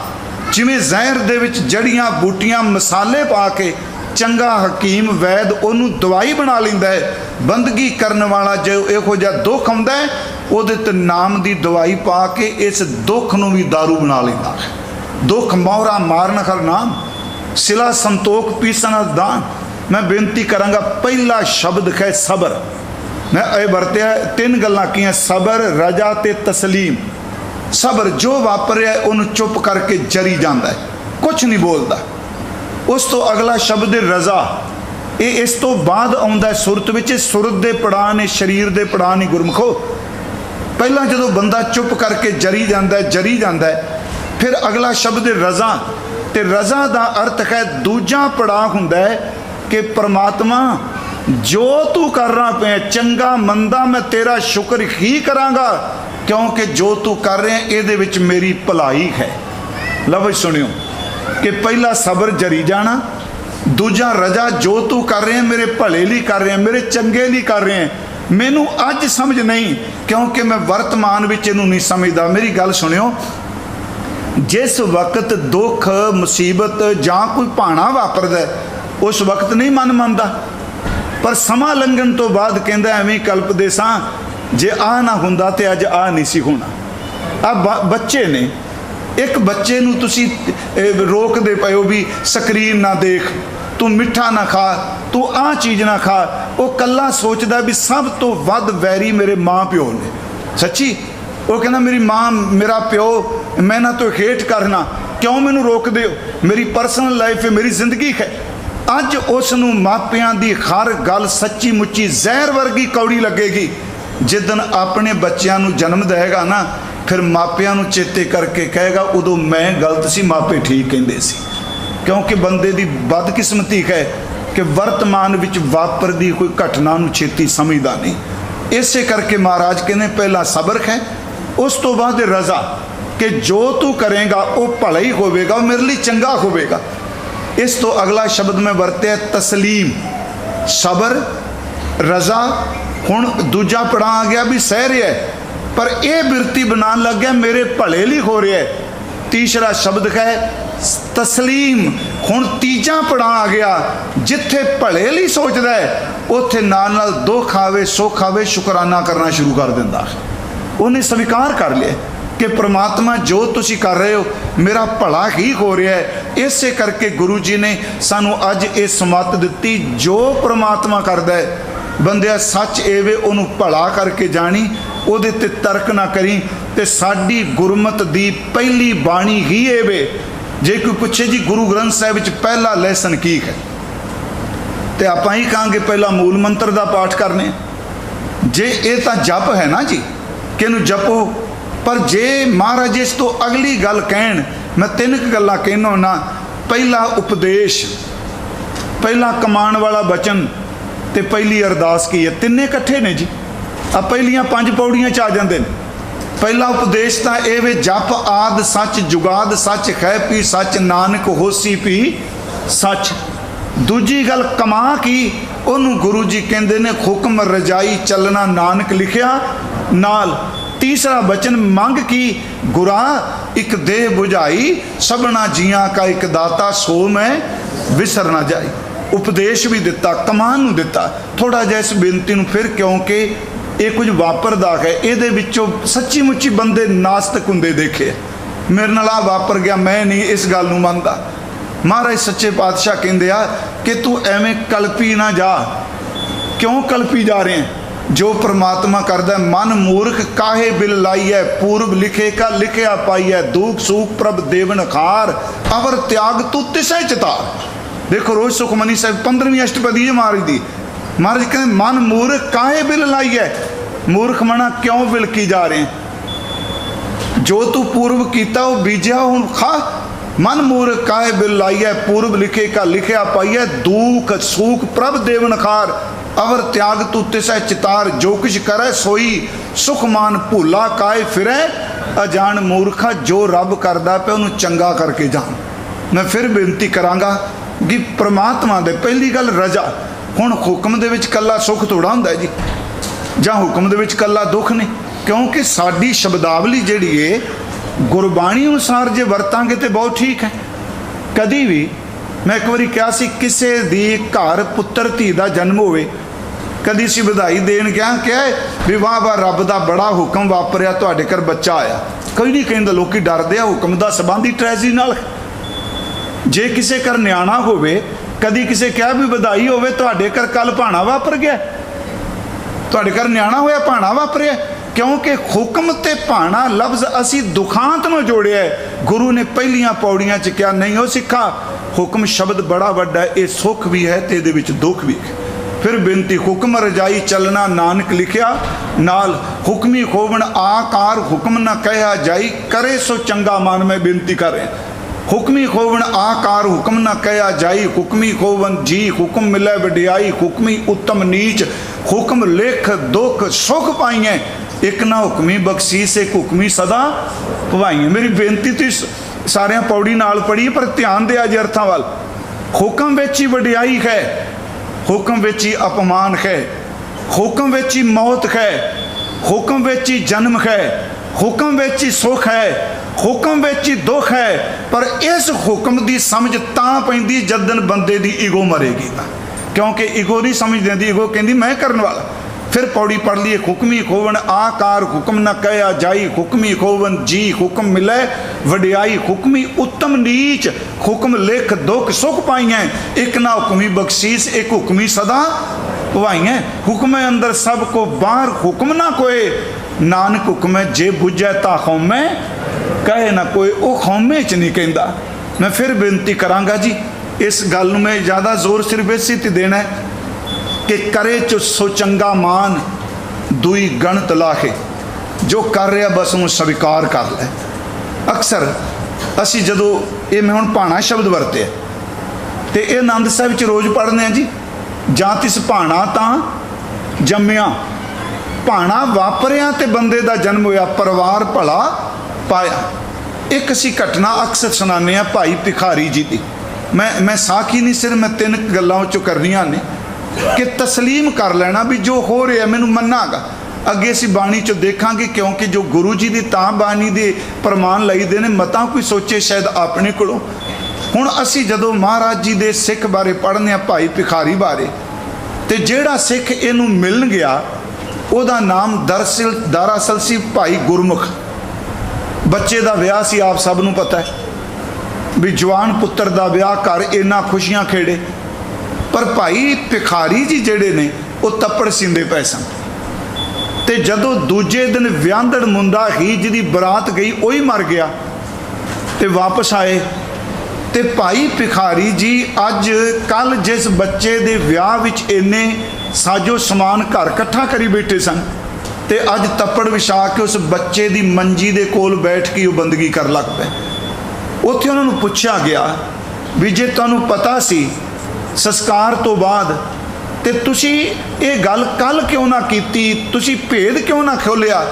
ਜਿਵੇਂ ਜ਼ਹਿਰ ਦੇ ਵਿੱਚ ਜੜੀਆਂ, ਬੂਟੀਆਂ, ਮਸਾਲੇ ਪਾ ਕੇ ਚੰਗਾ ਹਕੀਮ ਵੈਦ ਉਹਨੂੰ ਦਵਾਈ ਬਣਾ ਲੈਂਦਾ ਹੈ। ਬੰਦਗੀ ਕਰਨ ਵਾਲਾ ਜੇ ਇਹੋ ਜਿਹਾ ਦੁੱਖ ਆਉਂਦਾ ਹੈ, ਉਹਦੇ ਤੇ ਨਾਮ ਦੀ ਦਵਾਈ ਪਾ ਕੇ ਇਸ ਦੁੱਖ ਨੂੰ ਵੀ दारू ਬਣਾ ਲੈਂਦਾ ਦੁੱਖ ਮੋਹਰਾ ਮਾਰਨ ਹਰ ਨਾਮ, ਸਿਲਾ ਸੰਤੋਖ ਪੀਸਣ ਦਾਨ। ਮੈਂ ਬੇਨਤੀ ਕਰਾਂਗਾ, ਪਹਿਲਾ ਸ਼ਬਦ ਹੈ ਸਬਰ। ਮੈਂ ਇਹ ਵਰਤਿਆ, ਤਿੰਨ ਗੱਲਾਂ ਕੀਆਂ, ਸਬਰ, ਰਜਾ ਤੇ ਤਸਲੀਮ। ਸਬਰ ਜੋ ਵਾਪਰਿਆ, ਉਹਨੂੰ ਚੁੱਪ ਕਰਕੇ ਜਰੀ ਜਾਂਦਾ ਹੈ। ਕੁਝ ਨਹੀਂ ਬੋਲਦਾ। ਉਸ ਤੋਂ ਅਗਲਾ ਸ਼ਬਦ ਰਜ਼ਾ। ਇਹ ਇਸ ਤੋਂ ਬਾਅਦ ਆਉਂਦਾ ਹੈ ਸੁਰਤ ਵਿੱਚ ਇਹ ਸੁਰਤ ਦੇ ਪੜਾਅ ਨੇ ਸਰੀਰ ਦੇ ਪੜਾਅ ਨੇ ਗੁਰਮਖੋ। ਪਹਿਲਾਂ ਜਦੋਂ ਬੰਦਾ ਚੁੱਪ ਕਰਕੇ ਜਰੀ ਜਾਂਦਾ ਹੈ, ਜਰੀ ਜਾਂਦਾ ਹੈ, ਫਿਰ ਅਗਲਾ ਸ਼ਬਦ ਰਜ਼ਾ। ਤੇ ਰਜ਼ਾ ਦਾ ਅਰਥ ਹੈ, ਦੂਜਾ ਪੜਾਅ ਹੁੰਦਾ ਹੈ ਕਿ ਪ੍ਰਮਾਤਮਾ, ਜੋ ਤੂੰ ਕਰਨਾ ਪਿਆ, ਚੰਗਾ ਮੰਦਾ ਮੈਂ ਤੇਰਾ ਸ਼ੁਕਰ ਹੀ ਕਰਾਂਗਾ, ਕਿਉਂਕਿ ਜੋ ਤੂੰ ਕਰ ਰਿਹਾ, ਇਹਦੇ ਵਿੱਚ ਮੇਰੀ ਭਲਾਈ ਹੈ। ਲਫ਼ਜ਼ ਸੁਣਿਓ। ਕਿ ਪਹਿਲਾ ਸਬਰ ਜਰੀ ਜਾਣਾ, ਦੂਜਾ ਰਜਾ ਜੋ ਤੂੰ ਕਰ ਰਿਹਾ, ਮੇਰੇ ਭਲੇ ਲਈ ਕਰ ਰਿਹਾ, ਮੇਰੇ ਚੰਗੇ ਲਈ ਕਰ ਰਿਹਾ। ਮੈਨੂੰ ਅੱਜ ਸਮਝ ਨਹੀਂ, ਕਿਉਂਕਿ ਮੈਂ ਵਰਤਮਾਨ ਵਿੱਚ ਇਹਨੂੰ ਨਹੀਂ ਸਮਝਦਾ। ਮੇਰੀ ਗੱਲ ਸੁਣਿਓ, ਜਿਸ ਵਕਤ ਦੁੱਖ, ਮੁਸੀਬਤ ਜਾਂ ਕੋਈ ਭਾਣਾ ਵਾਪਰਦਾ ਉਸ ਵਕਤ ਨਹੀਂ ਮਨ ਮੰਨਦਾ। ਪਰ ਸਮਾਂ ਲੰਘਣ ਤੋਂ ਬਾਅਦ ਕਹਿੰਦਾ, ਐਵੇਂ ਕਲਪਦੇ ਸਾਂ, ਜੇ ਆ ਨਾ ਹੁੰਦਾ ਤੇ ਅੱਜ ਆ ਨਹੀਂ ਸੀ ਹੋਣਾ। ਆ ਬੱਚੇ ਨੇ ਇੱਕ ਬੱਚੇ ਨੂੰ ਤੁਸੀਂ ਰੋਕਦੇ ਪਏ ਹੋ ਵੀ ਸਕਰੀਨ ਨਾ ਦੇਖ, ਤੂੰ ਮਿੱਠਾ ਨਾ ਖਾ, ਤੂੰ ਆਹ ਚੀਜ਼ ਨਾ ਖਾ। ਉਹ ਕੱਲਾ ਸੋਚਦਾ ਵੀ ਸਭ ਤੋਂ ਵੱਧ ਵੈਰੀ ਮੇਰੇ ਮਾਂ ਪਿਓ ਨੇ। ਸੱਚੀ? ਉਹ ਕਹਿੰਦਾ, ਮੇਰੀ ਮਾਂ, ਮੇਰਾ ਪਿਓ, ਮੈਂ ਨਾ ਤੋਂ ਹੇਟ ਕਰਨਾ। ਕਿਉਂ ਮੈਨੂੰ ਰੋਕਦੇ ਹੋ? ਮੇਰੀ ਪਰਸਨਲ ਲਾਈਫ ਹੈ, ਮੇਰੀ ਜ਼ਿੰਦਗੀ ਹੈ। ਅੱਜ ਉਸ ਨੂੰ ਮਾਪਿਆਂ ਦੀ ਹਰ ਗੱਲ ਸੱਚੀ ਮੁੱਚੀ ਜ਼ਹਿਰ ਵਰਗੀ ਕੌੜੀ ਲੱਗੇਗੀ। ਜਿੱਦਨ ਆਪਣੇ ਬੱਚਿਆਂ ਨੂੰ ਜਨਮ ਦੇਗਾ ਨਾ ਫਿਰ ਮਾਪਿਆਂ ਨੂੰ ਚੇਤੇ ਕਰਕੇ ਕਹੇਗਾ, ਉਦੋਂ ਮੈਂ ਗਲਤ ਸੀ, ਮਾਪੇ ਠੀਕ ਕਹਿੰਦੇ ਸੀ। ਕਿਉਂਕਿ ਬੰਦੇ ਦੀ ਬਦਕਿਸਮਤੀ ਹੈ ਕਿ ਵਰਤਮਾਨ ਵਿੱਚ ਵਾਪਰਦੀ ਕੋਈ ਘਟਨਾ ਨੂੰ ਛੇਤੀ ਸਮਝਦਾ ਨਹੀਂ। ਇਸੇ ਕਰਕੇ ਮਹਾਰਾਜ ਕਹਿੰਦੇ, ਪਹਿਲਾਂ ਸਬਰ ਹੈ, ਉਸ ਤੋਂ ਬਾਅਦ ਰਜ਼ਾ, ਕਿ ਜੋ ਤੂੰ ਕਰੇਗਾ, ਉਹ ਭਲਾ ਹੀ ਹੋਵੇਗਾ, ਉਹ ਮੇਰੇ ਲਈ ਚੰਗਾ ਹੋਵੇਗਾ। ਇਸ ਤੋਂ ਅਗਲਾ ਸ਼ਬਦ ਮੈਂ ਵਰਤਿਆ, ਤਸਲੀਮ। ਸਬਰ, ਰਜ਼ਾ, ਹੁਣ ਦੂਜਾ ਪੜਾ ਆ ਗਿਆ ਵੀ ਸਹਿ ਰਿਹਾ ਪਰ ਇਹ ਬਿਰਤੀ ਬਣਾਉਣ ਲੱਗ ਗਿਆ, ਮੇਰੇ ਭਲੇ ਲਈ ਹੋ ਰਿਹਾ ਹੈ। ਤੀਸਰਾ ਸ਼ਬਦ ਹੈ, ਤਸਲੀਮ। ਹੁਣ ਤੀਜਾ ਪੜਾ ਆ ਗਿਆ, ਜਿੱਥੇ ਭਲੇ ਲਈ ਸੋਚਦਾ ਹੈ, ਉੱਥੇ ਨਾਲ ਨਾਲ ਦੁੱਖ ਆਵੇ, ਸੁੱਖ ਆਵੇ, ਸ਼ੁਕਰਾਨਾ ਕਰਨਾ ਸ਼ੁਰੂ ਕਰ ਦਿੰਦਾ। ਉਹਨੇ ਸਵੀਕਾਰ ਕਰ ਲਿਆ ਕਿ ਪ੍ਰਮਾਤਮਾ, ਜੋ ਤੁਸੀਂ ਕਰ ਰਹੇ ਹੋ, ਮੇਰਾ ਭਲਾ ਹੀ ਹੋ ਰਿਹਾ ਹੈ। ਇਸੇ ਕਰਕੇ ਗੁਰੂ ਜੀ ਨੇ ਸਾਨੂੰ ਅੱਜ ਇਹ ਸਮਤ ਦਿੱਤੀ, ਜੋ ਪ੍ਰਮਾਤਮਾ ਕਰਦਾ ਹੈ, ਬੰਦਿਆ, ਸੱਚ ਏਵੇ ਉਹਨੂੰ ਭਲਾ ਕਰਕੇ ਜਾਣੀ ਉਹਦੇ ਤੇ ਤਰਕ ਨਾ ਕਰੀ ਤੇ ਸਾਡੀ ਗੁਰਮਤ ਦੀ ਪਹਿਲੀ ਬਾਣੀ ਹੀ ਏਵੇ ਜੇ ਕੋਈ ਪੁੱਛੇ ਜੀ ਗੁਰੂ ਗ੍ਰੰਥ ਸਾਹਿਬ ਵਿੱਚ ਪਹਿਲਾ ਲੈਸਨ ਕੀ ਹੈ? ਤੇ ਆਪਾਂ ਹੀ ਕਹਾਂਗੇ ਪਹਿਲਾ ਮੂਲ ਮੰਤਰ ਦਾ ਪਾਠ ਕਰਨੇ। ਜੇ ਇਹ ਤਾਂ ਜਪ ਹੈ ਨਾ ਜੀ, ਕਿ ਜਪੋ, ਪਰ ਜੇ ਮਹਾਰਾਜ ਇਸ ਤੋਂ ਅਗਲੀ ਗੱਲ ਕਹਿਣ, ਮੈਂ ਤਿੰਨ ਕੁ ਗੱਲਾਂ ਕਹਿਣਾ ਨਾ ਪਹਿਲਾ ਉਪਦੇਸ਼, ਪਹਿਲਾ ਕਮਾਣ ਵਾਲਾ ਬਚਨ ਤੇ ਪਹਿਲੀ ਅਰਦਾਸ ਕੀ ਹੈ? ਤਿੰਨੇ ਇਕੱਠੇ ਨੇ ਜੀ। ਆ ਪਹਿਲੀਆਂ ਪੰਜ ਪੌੜੀਆਂ ਚ ਆ ਜਾਂਦੇ ਨੇ। ਪਹਿਲਾ ਉਪਦੇਸ਼ ਤਾਂ ਇਹ ਵੇ ਜਪ ਆਦ ਸੱਚ ਜੁਗਾਦ ਸੱਚ ਖੈ ਪੀ ਸੱਚ ਨਾਨਕ ਹੋਸੀ ਪੀ ਸੱਚ। ਦੂਜੀ ਗੱਲ ਕਮਾ ਕੀ, ਉਹਨੂੰ ਗੁਰੂ ਜੀ ਕਹਿੰਦੇ ਨੇ ਹੁਕਮ ਰਜਾਈ ਚੱਲਣਾ ਨਾਨਕ ਲਿਖਿਆ। ਨਾਲ ਤੀਸਰਾ ਬਚਨ ਮੰਗ ਕੀ, ਗੁਰਾ ਇੱਕ ਦੇਹ 부ਝਾਈ ਸਭਨਾ ਜੀਆਂ ਕਾ ਇੱਕ ਦਾਤਾ ਸੋ ਮੈਂ ਵਿਸਰ ਨਾ ਜਾਈ। ਉਪਦੇਸ਼ ਵੀ ਦਿੱਤਾ, ਕਮਾਨ ਨੂੰ ਦਿੱਤਾ। ਥੋੜਾ ਜਿਹਾ ਇਸ ਬੇਨਤੀ ਨੂੰ ਫਿਰ ਕਿਉਂਕਿ ਇਹ ਕੁਝ ਵਾਪਰਦਾ ਹੈ, ਇਹਦੇ ਵਿੱਚੋਂ ਸੱਚੀ ਮੁੱਚੀ ਬੰਦੇ ਨਾਸਤਕ ਹੁੰਦੇ ਦੇਖੇ। ਮੇਰੇ ਨਾਲ ਆ ਵਾਪਰ ਗਿਆ, ਮੈਂ ਨਹੀਂ ਇਸ ਗੱਲ ਨੂੰ ਮੰਨਦਾ। ਮਹਾਰਾਜ ਸੱਚੇ ਪਾਤਸ਼ਾਹ ਕਹਿੰਦੇ ਆ ਕਿ ਤੂੰ ਐਵੇਂ ਕਲਪੀ ਨਾ ਜਾ। ਕਿਉਂ ਕਲਪੀ ਜਾ ਰਹੇ ਹੈ ਜੋ ਪ੍ਰਮਾਤਮਾ ਕਰਦਾ ਮਨ ਮੂਰਖ ਕਾਹੇ ਬਿਲ ਲਾਈਐ? ਪੂਰਬ ਲਿਖੇ ਕਾ ਲਿਖਿਆ ਪਾਈਐ? ਦੂਖ ਸੂਖ ਪ੍ਰਭ ਦੇਵਨ ਖਾਰ ਅਵਰ ਤਿਆਗ ਤੂੰ ਤਿਸੈ ਚਿਤਾਰ ਦੇਖੋ ਰੋਜ਼ ਸੁਖਮਨੀ ਸਾਹਿਬ 15ਵੀਂ ਅਸ਼ਟਪਦੀ ਹੈ ਮਹਾਰਾਜ ਦੀ। ਮਹਾਰਾਜ ਕਹਿੰਦੇ, ਮਨ ਮੂਰਖ ਕਾਹੇ ਬਿਲ ਲਾਈਐ? ਮੂਰਖ ਮਨਾ ਕਿਉਂ ਵਿਲਕੀ ਜਾ ਰਹੇ? ਜੋ ਤੂੰ ਪੂਰਬ ਕੀਤਾ, ਉਹ ਬੀਜਿਆ ਹੁਣ ਖਾ। ਮਨ ਮੂਰਖ ਕਾਹੇ ਬਿਲ ਲਾਈਐ? ਪੂਰਬ ਲਿਖੇ ਕਾ ਲਿਖਿਆ ਪਾਈਐ। ਦੂਖ ਸੂਖ ਪ੍ਰਭ ਦੇਵਨ ਅਵਰ ਤਿਆਗ ਤੂ ਤਿਸੈ ਚਿਤਾਰ। ਜੋ ਕਿਛ ਕਰੈ ਸੋਈ। ਸੁਖਮਾਨ ਭੂਲਾ ਕਾਏ ਫਿਰੈ? ਅਜਾਣ ਮੂਰਖਾ ਜੋ ਰੱਬ ਕਰਦਾ ਪਿਆ, ਉਹਨੂੰ ਚੰਗਾ ਕਰਕੇ ਜਾਣ। ਮੈਂ ਫਿਰ ਬੇਨਤੀ ਕਰਾਂਗਾ ਕਿ ਪ੍ਰਮਾਤਮਾ ਦੇ ਪਹਿਲੀ ਗੱਲ ਰਜ਼ਾ। ਹੁਣ ਹੁਕਮ ਦੇ ਵਿੱਚ ਕੱਲਾ ਸੁਖ ਥੋੜਾ ਹੁੰਦਾ ਜੀ। ਜਾਂ ਹੁਕਮ ਦੇ ਵਿੱਚ ਕੱਲਾ ਦੁੱਖ ਨਹੀਂ ਕਿਉਂਕਿ ਸਾਡੀ ਸ਼ਬਦਾਵਲੀ ਜਿਹੜੀ ਏ, ਗੁਰਬਾਣੀ ਅਨੁਸਾਰ ਜੇ ਵਰਤਾਂਗੇ ਤੇ ਬਹੁਤ ਠੀਕ ਹੈ। ਕਦੀ ਵੀ ਮੈਂ ਇੱਕ ਵਾਰੀ ਕਿਹਾ ਸੀ, ਕਿਸੇ ਦੀ ਘਰ ਪੁੱਤਰ ਧੀ ਦਾ ਜਨਮ ਹੋਵੇ, ਕਦੀ ਸੀ ਵਧਾਈ ਦੇਣ ਗਿਆ ਕਿ ਵੀ ਵਾਹ ਵਾਹ ਰੱਬ ਦਾ ਬੜਾ ਹੁਕਮ ਵਾਪਰਿਆ, ਤੁਹਾਡੇ ਘਰ ਬੱਚਾ ਆਇਆ। ਕੋਈ ਨਹੀਂ ਕਹਿੰਦਾ ਲੋਕੀ ਡਰਦੇ ਆ, ਹੁਕਮ ਦਾ ਸਬੰਧੀ ਟ੍ਰੈਜਡੀ ਨਾਲ ਜੇ ਕਿਸੇ ਘਰ ਨਿਆਣਾ ਹੋਵੇ, ਕਦੀ ਕਿਸੇ ਕਿਹਾ ਵੀ ਵਧਾਈ ਹੋਵੇ, ਤੁਹਾਡੇ ਘਰ ਕੱਲ ਭਾਣਾ ਵਾਪਰ ਗਿਆ। ਤੁਹਾਡੇ ਘਰ ਨਿਆਣਾ ਹੋਇਆ, ਭਾਣਾ ਵਾਪਰਿਆ? ਕਿਉਂਕਿ ਹੁਕਮ ਤੇ ਭਾਣਾ ਲਫ਼ਜ਼ ਅਸੀਂ ਦੁਖਾਂਤ ਨੂੰ ਜੋੜਿਆ ਗੁਰੂ ਨੇ ਪਹਿਲੀਆਂ ਪੌੜੀਆਂ 'ਚ ਕਿਹਾ, ਨਹੀਂ, ਉਹ ਸਿੱਖਾ। ਹੁਕਮ ਸ਼ਬਦ ਬੜਾ ਵੱਡਾ ਇਹ ਸੁੱਖ ਵੀ ਹੈ ਤੇ ਇਹਦੇ ਵਿੱਚ ਦੁੱਖ ਵੀ ਹੈ। ਫਿਰ ਬੇਨਤੀ, ਹੁਕਮ ਰਜਾਈ ਚੱਲਣਾ ਨਾਨਕ ਲਿਖਿਆ, ਨਾਲ ਹੁਕਮੀ ਖੋਵਣ ਆਕਾਰ ਹੁਕਮ ਨਾ ਕਹਿਆ ਜਾਈ, ਕਰੇ ਸੋ ਚੰਗਾ ਮਨ, ਮੈਂ ਬੇਨਤੀ ਕਰ ਰਿਹਾ। ਹੁਕਮੀ ਖੋਵਣ ਆਕਾਰ ਹੁਕਮ ਨਾ ਕਹਿਆ ਜਾਈ, ਹੁਕਮੀ ਖੋਵਨ ਜੀ, ਹੁਕਮ ਮਿਲੇ ਵਡਿਆਈ, ਹੁਕਮੀ ਉੱਤਮ ਨੀਚ। ਹੁਕਮ ਲੇਖ ਦੁਖ ਸੁਖ ਪਾਈਐ। ਇੱਕ ਨਾ ਹੁਕਮੀ ਬਖਸ਼ੀਸ, ਇੱਕ ਹੁਕਮੀ ਸਦਾ ਭਵਾਈਐ ਮੇਰੀ ਬੇਨਤੀ ਤੁਸੀਂ ਸਾਰਿਆਂ ਪੌੜੀ ਨਾਲ ਪੜੀ ਪਰ ਧਿਆਨ ਦਿਆ ਜੇ ਅਰਥਾਂ ਵੱਲ। ਹੁਕਮ ਵਿੱਚ ਹੀ ਵਡਿਆਈ ਹੈ, ਹੁਕਮ ਵਿੱਚ ਹੀ ਅਪਮਾਨ ਹੈ, ਹੁਕਮ ਵਿੱਚ ਹੀ ਮੌਤ ਹੈ, ਹੁਕਮ ਵਿੱਚ ਹੀ ਜਨਮ ਹੈ, ਹੁਕਮ ਵਿੱਚ ਹੀ ਸੁਖ ਹੈ, ਹੁਕਮ ਵਿੱਚ ਹੀ ਦੁੱਖ ਹੈ, ਪਰ ਇਸ ਹੁਕਮ ਦੀ ਸਮਝ ਤਾਂ ਪੈਂਦੀ ਜਦਨ ਬੰਦੇ ਦੀ ਈਗੋ ਮਰੇਗੀ ਤਾਂ। ਕਿਉਂਕਿ ਈਗੋ ਨਹੀਂ ਸਮਝ ਦਿੰਦੀ ਈਗੋ ਕਹਿੰਦੀ, ਮੈਂ ਕਰਨ ਵਾਲਾ। ਫਿਰ ਪੌੜੀ ਪੜ ਲਈਏ, ਹੁਕਮੀ ਖੋਵਣ, ਆਕਾਰ ਹੁਕਮ ਨਾ ਕਹਿਆ ਜਾਈ, ਹੁਕਮੀ ਖੋਵਨ ਜੀ ਹੁਕਮ ਮਿਲੇ, ਵਡਿਆਈ ਹੁਕਮੀ ਉੱਤਮ ਨੀਚ, ਹੁਕਮ ਲਿਖ ਦੁੱਖ ਸੁਖ ਪਾਈਐ, ਇੱਕ ਨਾ ਹੁਕਮੀ ਬਖਸ਼ੀਸ, ਇੱਕ ਹੁਕਮੀ ਸਦਾ ਭਵਾਈਐ ਹੁਕਮੇ ਅੰਦਰ ਸਭ ਕੋ ਬਾਹਰ, ਹੁਕਮ ਨਾ ਕੋਏ, ਨਾਨਕ ਹੁਕਮੇ ਜੇ ਬੁਝੈ ਤਾ ਹਉਮੈ, ਕਹੇ ਨਾ ਕੋਈ, ਉਹ ਖੌਮੇ ਚ ਨਹੀਂ ਕਹਿੰਦਾ। ਮੈਂ ਫਿਰ ਬੇਨਤੀ ਕਰਾਂਗਾ ਜੀ ਇਸ ਗੱਲ ਨੂੰ ਮੈਂ ਜ਼ਿਆਦਾ ਜ਼ੋਰ ਸਿਰਫ ਇਸੇ ਤੇ ਦੇਣਾ ਹੈ ਕਿ ਕਰੇ ਚ ਸੋ ਚੰਗਾ ਮਾਨ, ਦੁਈ ਗਣਤ ਲਾਹੇ। ਜੋ ਕਰ ਰਿਹਾ ਬਸ ਉਹਨੂੰ ਸਵੀਕਾਰ ਕਰ ਲੈ। ਅਕਸਰ ਅਸੀਂ ਜਦੋਂ ਇਹ ਮੈਂ ਹੁਣ ਭਾਣਾ ਸ਼ਬਦ ਵਰਤਿਆ, ਤੇ ਇਹ ਆਨੰਦ ਸਾਹਿਬ ਵਿੱਚ ਰੋਜ਼ ਪੜ੍ਹਦੇ ਆ ਜੀ, ਜਾਂ ਤਿਸ ਭਾਣਾ ਤਾਂ ਜੰਮਿਆ, ਭਾਣਾ ਵਾਪਰਿਆ ਤੇ ਬੰਦੇ ਦਾ ਜਨਮ ਹੋਇਆ, ਪਰਿਵਾਰ ਭਲਾ ਪਾਇਆ। ਇੱਕ ਅਸੀਂ ਘਟਨਾ ਅਕਸਰ ਸੁਣਾਉਂਦੇ ਆ ਭਾਈ ਭਿਖਾਰੀ ਜੀ ਦੀ। ਮੈਂ ਮੈਂ ਸਾਖੀ ਨਹੀਂ ਸਿਰ, ਮੈਂ ਤਿੰਨ ਗੱਲਾਂ ਉਹ ਚੋਂ ਕਰਨੀਆਂ ਨੇ। ਕਿ ਤਸਲੀਮ ਕਰ ਲੈਣਾ ਵੀ ਜੋ ਹੋ ਰਿਹਾ ਮੈਨੂੰ ਮੰਨਾਗਾ। ਅੱਗੇ ਅਸੀਂ ਬਾਣੀ 'ਚੋਂ ਦੇਖਾਂਗੇ ਕਿਉਂਕਿ ਜੋ ਗੁਰੂ ਜੀ ਦੀ ਤਾਂ ਬਾਣੀ ਦੇ ਪ੍ਰਮਾਣ ਲਈਦੇ ਨੇ, ਮਤਾਂ ਕੋਈ ਸੋਚੇ ਸ਼ਾਇਦ ਆਪਣੇ ਕੋਲੋਂ। ਹੁਣ ਅਸੀਂ ਜਦੋਂ ਮਹਾਰਾਜ ਜੀ ਦੇ ਸਿੱਖ ਬਾਰੇ ਪੜ੍ਹਨੇ ਆ ਭਾਈ ਭਿਖਾਰੀ ਬਾਰੇ, ਤੇ ਜਿਹੜਾ ਸਿੱਖ ਇਹਨੂੰ ਮਿਲਣ ਗਿਆ, ਉਹਦਾ ਨਾਮ ਦਰਅਸਲ ਦਰਅਸਲ ਸੀ ਭਾਈ ਗੁਰਮੁਖ। ਬੱਚੇ ਦਾ ਵਿਆਹ ਸੀ, ਆਪ ਸਭ ਨੂੰ ਪਤਾ ਹੈ। ਵੀ ਜਵਾਨ ਪੁੱਤਰ ਦਾ ਵਿਆਹ ਕਰ ਇੰਨਾ ਖੁਸ਼ੀਆਂ ਖੇੜੇ। ਪਰ ਭਾਈ ਭਿਖਾਰੀ ਜੀ ਜਿਹੜੇ ਨੇ, ਉਹ ਤੱਪੜ ਸਿੰਦੇ ਪਏ ਸਨ। ਤੇ ਜਦੋਂ ਦੂਜੇ ਦਿਨ ਵਿਆਹਦੜ ਮੁੰਡਾ ਹੀ ਜਿਹਦੀ ਬਰਾਤ ਗਈ, ਉਹੀ ਮਰ ਗਿਆ। ਤੇ ਵਾਪਸ ਆਏ। ਤੇ ਭਾਈ ਭਿਖਾਰੀ ਜੀ ਅੱਜ ਕੱਲ ਜਿਸ ਬੱਚੇ ਦੇ ਵਿਆਹ ਵਿੱਚ ਇੰਨੇ ਸਾਜੋ ਸਮਾਨ ਘਰ ਇਕੱਠਾ ਕਰੀ ਬੈਠੇ ਸਨ, ਤੇ ਅੱਜ ਤੱਪੜ ਵਿਛਾ ਕੇ ਉਸ ਬੱਚੇ ਦੀ ਮੰਜੀ ਦੇ ਕੋਲ ਬੈਠ ਕੇ ਉਹ ਬੰਦਗੀ ਕਰ ਲੱਗ ਪਏ। ਉੱਥੇ ਉਹਨਾਂ ਨੂੰ ਪੁੱਛਿਆ ਗਿਆ ਵੀ ਜੇ ਤੁਹਾਨੂੰ ਪਤਾ ਸੀ ਸੰਸਕਾਰ ਤੋਂ ਬਾਅਦ ਤੇ ਤੁਸੀਂ ਇਹ ਗੱਲ ਕੱਲ ਕਿਉਂ ਨਾ ਕੀਤੀ? ਤੁਸੀਂ ਭੇਦ ਕਿਉਂ ਨਾ ਖੋਲਿਆ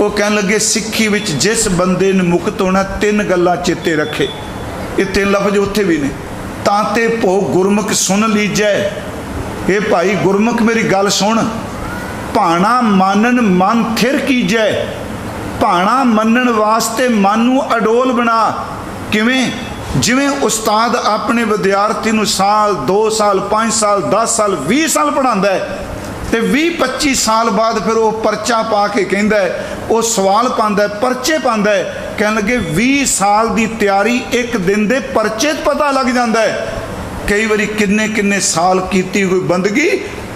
ਉਹ ਕਹਿਣ ਲੱਗੇ, ਸਿੱਖੀ ਵਿੱਚ ਜਿਸ ਬੰਦੇ ਨੇ ਮੁਕਤ ਹੋਣਾ, ਤਿੰਨ ਗੱਲਾਂ ਚੇਤੇ ਰੱਖੇ। ਇਹ ਤਿੰਨ ਲਫ਼ਜ਼ ਉੱਥੇ ਵੀ ਨੇ। ਤਾਂ ਤੇ ਭੋ ਗੁਰਮੁਖ ਸੁਣ ਲੀਜੈ। ਇਹ ਭਾਈ, ਗੁਰਮੁਖ ਮੇਰੀ ਗੱਲ ਸੁਣ। ਭਾਣਾ ਮਾਨਨ ਮਨ ਥਿਰ ਕੀਜੈ। ਭਾਣਾ ਮੰਨਣ ਵਾਸਤੇ ਮਨ ਨੂੰ ਅਡੋਲ ਬਣਾ। ਕਿਵੇਂ? ਜਿਵੇਂ ਉਸਤਾਦ ਆਪਣੇ ਵਿਦਿਆਰਥੀ ਨੂੰ ਸਾਲ 2 ਸਾਲ 5 ਸਾਲ 10 ਸਾਲ 20 ਸਾਲ ਪੜਾਉਂਦਾ ਹੈ ਤੇ 20 25 ਸਾਲ ਬਾਅਦ ਫਿਰ ਉਹ ਪਰਚਾ ਪਾ ਕੇ ਕਹਿੰਦਾ ਉਹ ਸਵਾਲ ਪਾਉਂਦਾ ਪਰਚੇ ਪਾਉਂਦਾ ਕਹਿਣ ਲੱਗੇ 20 ਸਾਲ ਦੀ ਤਿਆਰੀ ਇੱਕ ਦਿਨ ਦੇ ਪਰਚੇ 'ਚ ਪਤਾ ਲੱਗ ਜਾਂਦਾ ਕਈ ਵਾਰੀ ਕਿੰਨੇ ਕਿੰਨੇ ਸਾਲ ਕੀਤੀ ਕੋਈ ਬੰਦਗੀ,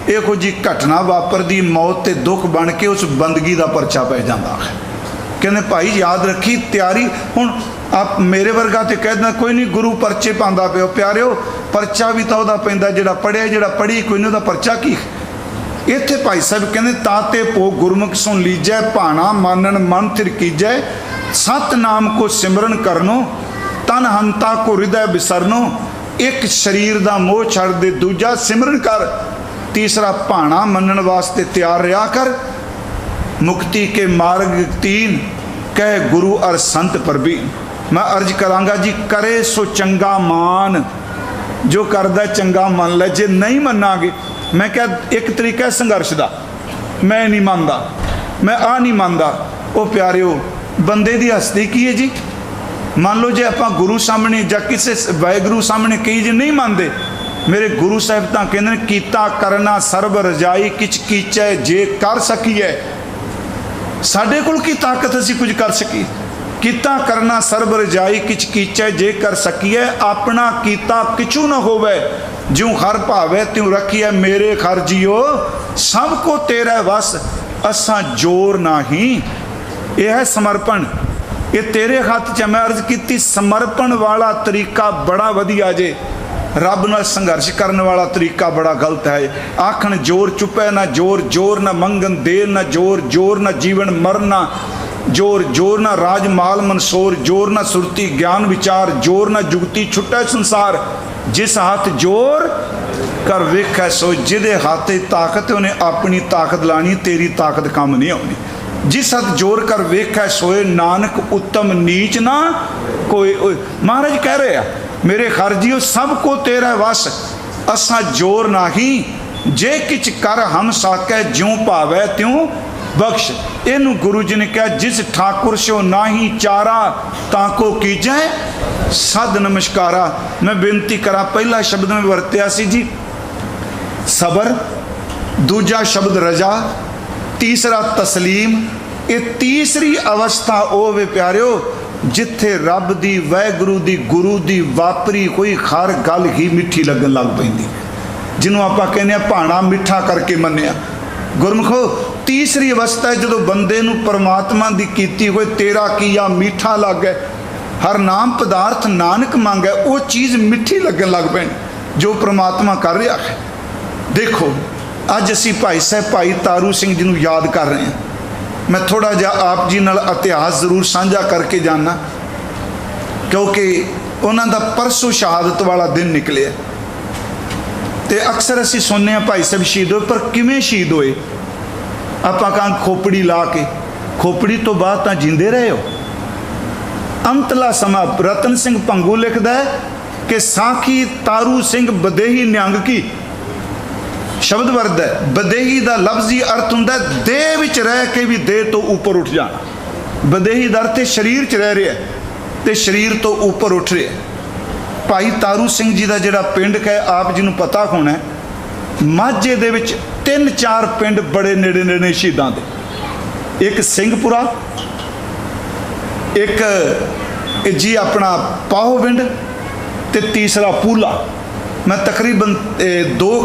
ਇਹੋ ਜੀ ਘਟਨਾ ਵਾਪਰਦੀ, ਮੌਤ ਤੇ ਦੁੱਖ ਬਣ ਕੇ ਉਸ ਬੰਦਗੀ ਦਾ ਪਰਚਾ ਪੈ ਜਾਂਦਾ ਹੈ। ਕਹਿੰਦੇ ਭਾਈ ਯਾਦ ਰੱਖੀ, ਤਿਆਰੀ ਹੁਣ ਆਪ ਮੇਰੇ ਵਰਗਾ ਤੇ ਕਹਿੰਦਾ ਕੋਈ ਨਹੀਂ ਗੁਰੂ ਪਰਚੇ ਪਾਉਂਦਾ ਪਿਓ ਪਿਆਰਿਓ, ਪਰਚਾ ਵੀ ਤਾਂ ਉਹਦਾ ਪੈਂਦਾ, ਜਿਹੜਾ ਪੜਿਆ ਜਿਹੜਾ ਪੜੀ ਕੋਈ ਨਹੀਂ ਉਹਦਾ ਪਰਚਾ ਕੀ? ਇੱਥੇ ਭਾਈ ਸਾਹਿਬ ਕਹਿੰਦੇ, ਤਾਂ ਤੇ ਪੋ ਗੁਰਮੁਖ ਸੁਣ ਲੀਜੈ, ਭਾਣਾ ਮਾਨਣ ਮਨ ਥਿਰ ਸਤ ਨਾਮ ਕੋ ਸਿਮਰਨ ਕਰਨੋ, ਤਨ ਹੰਤਾ ਕੋ ਹਿਰਦੈ ਬਿਸਰਨੋ, ਇੱਕ ਸਰੀਰ ਦਾ ਮੋਹ ਛੱਡ ਦੇ ਦੂਜਾ ਸਿਮਰਨ ਕਰ, ਤੀਸਰਾ ਭਾਣਾ ਮੰਨਣ ਵਾਸਤੇ ਤਿਆਰ ਰਿਹਾ ਕਰ, ਮੁਕਤੀ ਕੇ ਮਾਰਗ ਤੀਨ, ਕਹਿ ਗੁਰੂ ਅਰ ਸੰਤ ਪਰਬੀ। ਮੈਂ ਅਰਜ ਕਰਾਂਗਾ ਜੀ, ਕਰੇ ਸੋ ਚੰਗਾ ਮਾਨ। ਜੋ ਕਰਦਾ ਚੰਗਾ ਮੰਨ ਲੈ। ਜੇ ਨਹੀਂ ਮੰਨਾਂਗੇ, ਮੈਂ ਕਿਹਾ ਇੱਕ ਤਰੀਕਾ ਹੈ ਸੰਘਰਸ਼ ਦਾ। ਮੈਂ ਨਹੀਂ ਮੰਨਦਾ। ਮੈਂ ਆ ਨਹੀਂ ਮੰਨਦਾ। ਉਹ ਪਿਆਰਿਓ, ਬੰਦੇ ਦੀ ਹਸਤੀ ਕੀ ਹੈ ਜੀ? ਮੰਨ ਲਓ ਜੇ ਆਪਾਂ ਗੁਰੂ ਸਾਹਮਣੇ ਜਾਂ ਕਿਸੇ ਵਾਹਿਗੁਰੂ ਸਾਹਮਣੇ ਕਹੀ ਜੇ ਨਹੀਂ ਮੰਨਦੇ, ਮੇਰੇ ਗੁਰੂ ਸਾਹਿਬ ਤਾਂ ਕਹਿੰਦੇ ਨੇ, ਕੀਤਾ, ਕਰਨਾ, ਸਰਬ ਰਜਾਈ, ਕਿਛ ਕੀਚੈ, ਜੇ ਕਰ ਸਕੀਏ ਸਾਡੇ ਕੋਲ ਕੀ ਤਾਕਤ ਅਸੀਂ ਕੁਝ ਕਰ ਸਕੀਏ? ਕੀਤਾ ਕਰਨਾ ਸਰਬ ਰਜਾਈ ਕਿਛ ਕੀਚੈ, ਜੇ ਕਰ ਸਕੀਏ ਆਪਣਾ ਕੀਤਾ ਕਿਛੂ ਨਾ ਹੋਵੇ। ਜਿਉ ਹਰ ਭਾਵੇ, ਤਿਉ ਰੱਖੀਐ ਮੇਰੇ ਖਰ ਜੀਓ। ਸਭ ਕੋ ਤੇਰਾ ਵਸ, ਅਸਾਂ ਜੋਰ ਨਹੀਂ। ਇਹ ਹੈ ਸਮਰਪਣ। ਇਹ ਤੇਰੇ ਹੱਥ 'ਚ ਮੈਂ ਅਰਜ਼ ਕੀਤੀ, ਸਮਰਪਣ ਵਾਲਾ ਤਰੀਕਾ ਬੜਾ ਵਧੀਆ ਜੇ। ਰੱਬ ਨਾਲ ਸੰਘਰਸ਼ ਕਰਨ ਵਾਲਾ ਤਰੀਕਾ ਬੜਾ ਗਲਤ ਹੈ। ਆਖਣ ਜੋਰ ਚੁੱਪੈ ਨਾ ਜੋਰ ਜੋਰ ਨਾ ਮੰਗਨ ਦੇਰ ਨਾ ਜੋਰ ਜੋਰ ਨਾ ਜੀਵਨ ਮਰਨਾ ਜੋਰ ਜੋਰ ਨਾ ਰਾਜ ਮਾਲ ਮਨਸੋਰ, ਜੋਰ ਨਾ ਸੁਰਤੀ ਗਿਆਨ ਵਿਚਾਰ, ਜੋਰ ਨਾ ਜੁਗਤੀ ਛੁੱਟੈ ਸੰਸਾਰ। ਜਿਸ ਹੱਥ ਜੋਰ ਕਰ ਵੇਖੈ, ਸੋ ਜਿਹਦੇ ਹੱਥੇ ਤਾਕਤ, ਉਹਨੇ ਆਪਣੀ ਤਾਕਤ ਲਾਣੀ, ਤੇਰੀ ਤਾਕਤ ਕੰਮ ਨਹੀਂ ਆਉਣੀ ਜਿਸ ਹੱਥ ਜੋਰ ਕਰ ਵੇਖੈ, ਸੋਏ ਨਾਨਕ ਉੱਤਮ ਨੀਚ ਨਾ ਕੋਈ। ਮਹਾਰਾਜ ਕਹਿ ਰਹੇ ਆ, ਮੇਰੇ ਖਰਜੀਓ ਸਭ ਕੋ ਤੇਰਾ ਵਸ। ਅਸਾਂ ਜੋਰ ਨਹੀਂ, ਜੇ ਕਿਛ ਕਰ ਹਮ ਸਾਕੈ, ਜਿਉ ਭਾਵੈ ਤਿਉ ਬਖਸ਼। ਇਹਨੂੰ ਗੁਰੂ ਜੀ ਨੇ ਕਿਹਾ, ਜਿਸ ਠਾਕੁਰ ਸੋ ਨਾਹੀ ਚਾਰਾ, ਤਾਂ ਕੋ ਕੀਜੈ? ਸਦ ਨਮਸਕਾਰਾ। ਮੈਂ ਬੇਨਤੀ ਕਰਾਂ, ਪਹਿਲਾ ਸ਼ਬਦ ਮੈਂ ਵਰਤਿਆ ਸੀ ਜੀ। ਸਬਰ, ਦੂਜਾ ਸ਼ਬਦ ਰਜਾ, ਤੀਸਰਾ ਤਸਲੀਮ। ਇਹ ਤੀਸਰੀ ਅਵਸਥਾ ਉਹ ਵੇ ਪਿਆਰਿਓ, ਜਿੱਥੇ ਰੱਬ ਦੀ, ਵੈਗੁਰੂ ਦੀ, ਗੁਰੂ ਦੀ ਵਾਪਰੀ ਕੋਈ ਹਰ ਗੱਲ ਹੀ ਮਿੱਠੀ ਲੱਗਣ ਲੱਗ ਪੈਂਦੀ। ਜਿਹਨੂੰ ਆਪਾਂ ਕਹਿੰਦੇ ਆ ਭਾਣਾ ਮਿੱਠਾ ਕਰਕੇ ਮੰਨਿਆ। ਗੁਰਮਖੋ ਤੀਸਰੀ ਅਵਸਥਾ ਜਦੋਂ ਬੰਦੇ ਨੂੰ ਪਰਮਾਤਮਾ ਦੀ ਕੀਤੀ ਹੋਏ ਤੇਰਾ ਕੀਆ ਮਿੱਠਾ ਲੱਗੇ ਹਰ ਨਾਮ ਪਦਾਰਥ ਨਾਨਕ ਮੰਗੇ ਉਹ ਚੀਜ਼ ਮਿੱਠੀ ਲੱਗਣ ਲੱਗ ਪੈਣੀ, ਜੋ ਪਰਮਾਤਮਾ ਕਰ ਰਿਹਾ ਹੈ। ਦੇਖੋ, ਅੱਜ ਅਸੀਂ ਭਾਈ ਸਾਹਿਬ, ਭਾਈ ਤਾਰੂ ਸਿੰਘ ਜੀ ਨੂੰ ਯਾਦ ਕਰ ਰਹੇ ਹਾਂ। ਮੈਂ ਥੋੜਾ ਜਿਹਾ ਆਪ ਜੀ ਨਾਲ ਇਤਿਹਾਸ ਜ਼ਰੂਰ ਸਾਂਝਾ ਕਰਕੇ ਜਾਣਾ ਕਿਉਂਕਿ ਉਹਨਾਂ ਦਾ ਪਰਸੋਂ ਸ਼ਹਾਦਤ ਵਾਲਾ ਦਿਨ ਨਿਕਲਿਆ। ਤੇ ਅਕਸਰ ਅਸੀਂ ਸੁਣਨੇ ਆ ਭਾਈ ਸਾਹਿਬ ਸ਼ਹੀਦ ਹੋਏ, ਪਰ ਕਿਵੇਂ ਸ਼ਹੀਦ ਹੋਏ? ਆਪਾਂ ਕਾਂ ਖੋਪੜੀ ਲਾ ਕੇ, ਖੋਪੜੀ ਤੋਂ ਬਾਅਦ ਤਾਂ ਜਿੰਦੇ ਰਹੇ ਹੋ। ਅੰਤਲਾ ਸਮਾਂ ਰਤਨ ਸਿੰਘ ਭੰਗੂ ਲਿਖਦਾ ਹੈ ਕਿ ਸਾਖੀ ਤਾਰੂ ਸਿੰਘ ਬਦੇਹੀ ਨਿਹੰਗ ਕੀ ਸ਼ਬਦ ਵਰਦ ਹੈ, ਬਦੇਹੀ ਦਾ ਲਫ਼ਜ਼ੀ ਅਰਥ ਹੁੰਦਾ ਹੈ, ਦੇਹ ਵਿੱਚ ਰਹਿ ਕੇ ਵੀ ਦੇਹ ਤੋਂ ਉੱਪਰ ਉੱਠ ਜਾਣਾ। ਬਦੇਹੀ ਦਾ ਅਰਥ ਸਰੀਰ 'ਚ ਰਹਿ ਰਿਹਾ ਹੈ ਤੇ ਸਰੀਰ ਤੋਂ ਉੱਪਰ ਉੱਠ ਰਿਹਾ ਭਾਈ ਤਾਰੂ ਸਿੰਘ ਜੀ ਦਾ ਜਿਹੜਾ ਪਿੰਡ ਹੈ, ਆਪ ਜੀ ਨੂੰ ਪਤਾ ਹੋਣਾ ਹੈ ਮਾਝੇ ਦੇ ਵਿੱਚ ਤਿੰਨ ਚਾਰ ਪਿੰਡ ਬੜੇ ਨੇੜੇ ਨੇੜੇ ਸ਼ਹੀਦਾਂ ਦੇ। ਇੱਕ ਸਿੰਘਪੁਰਾ ਇੱਕ ਜੀ ਆਪਣਾ ਪਾਹੋਵਿੰਡ ਤੇ ਤੀਸਰਾ ਪੂਲਾ। ਮੈਂ ਤਕਰੀਬਨ ਇਹ, ਦੋ